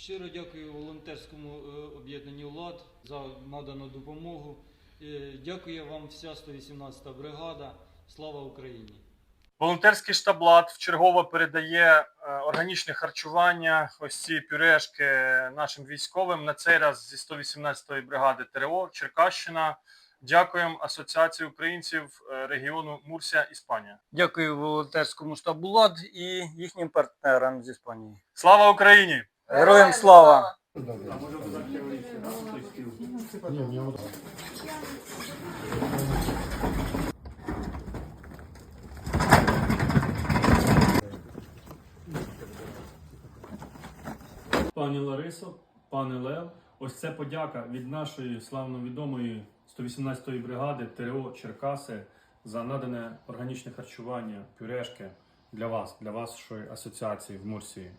Щиро дякую волонтерському е, об'єднанню ЛАД за надану допомогу. Е, Дякує вам вся 118-та бригада. Слава Україні! Волонтерський штаб ЛАД вчергово передає е, органічне харчування, ось ці пюрешки нашим військовим. На цей раз зі 118-ї бригади ТРО Черкащина. Дякуємо Асоціації українців регіону Мурсія, Іспанія. Дякую волонтерському штабу ЛАД і їхнім партнерам з Іспанії. Слава Україні! Героям слава! Пані Ларисо, пане Лев, ось це подяка від нашої славновідомої 118-ї бригади ТРО Черкаси за надане органічне харчування, пюрешки для вас, для вашої асоціації в Мурсії.